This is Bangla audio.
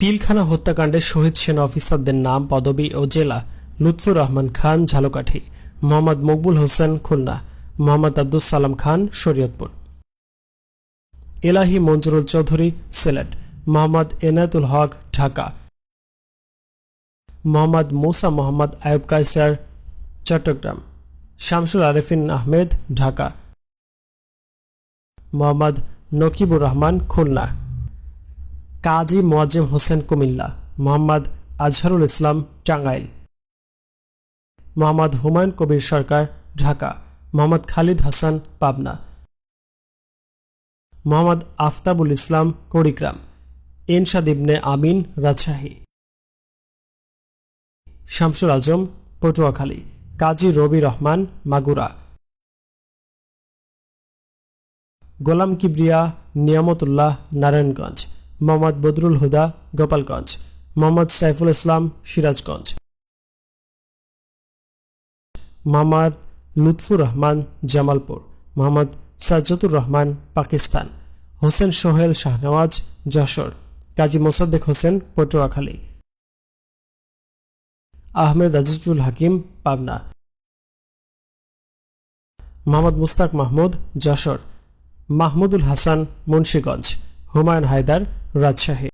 পিলখানা হত্যাকাণ্ডে শহীদ সেনা অফিসারদের নাম, পদবি ও জেলা লুৎফুর রহমান খান, ঝালকাঠি। মোহাম্মদ মকবুল হোসেন খুলনা। মোহাম্মদ আব্দুল সালাম খান, শরীয়তপুর। এলাহি মঞ্জুরুল চৌধুরী, সিলেট। মোহাম্মদ এনায়েতুল হক, ঢাকা। মোহাম্মদ মুসা মোহাম্মদ আয়ুব কায়সার, চট্টগ্রাম। শামসুল আরেফিন আহমেদ, ঢাকা। মোহাম্মদ নকিবুর রহমান, খুলনা। কাজী মোয়াজ্জেম হোসেন কুমিল্লা, মোহাম্মদ আজহারুল ইসলাম টাঙ্গাইল। মোহাম্মদ হুমায়ুন কবির সরকার, ঢাকা। মোহাম্মদ খালিদ হাসান, পাবনা। মোহাম্মদ আফতাবুল ইসলাম, কুড়িগ্রাম। ইনসাদ ইবনে আমিন, রাজশাহী। শামসুল আজম, পটুয়াখালী। কাজী রবি রহমান, মাগুরা। গোলাম কিবরিয়া, নিয়ামতুল্লাহ, নারায়ণগঞ্জ। মোহাম্মদ বদরুল হুদা, গোপালগঞ্জ। মোহাম্মদ সাইফুল ইসলাম, সিরাজগঞ্জ। মোহাম্মদ লুৎফুর রহমান, জামালপুর। মোহাম্মদ সাজ্জাতুর রহমান, পাকিস্তান। হোসেন সোহেল শাহনওয়াজ, যশোর। কাজী মোসাদ্দেক হোসেন, পটুয়াখালী। আহমেদ আজিজুল হাকিম, পাবনা। মোহাম্মদ মুস্তাক মাহমুদ, যশোর। মাহমুদুল হাসান, মুন্সীগঞ্জ। হুমায়ুন হায়দার রাজশাহী।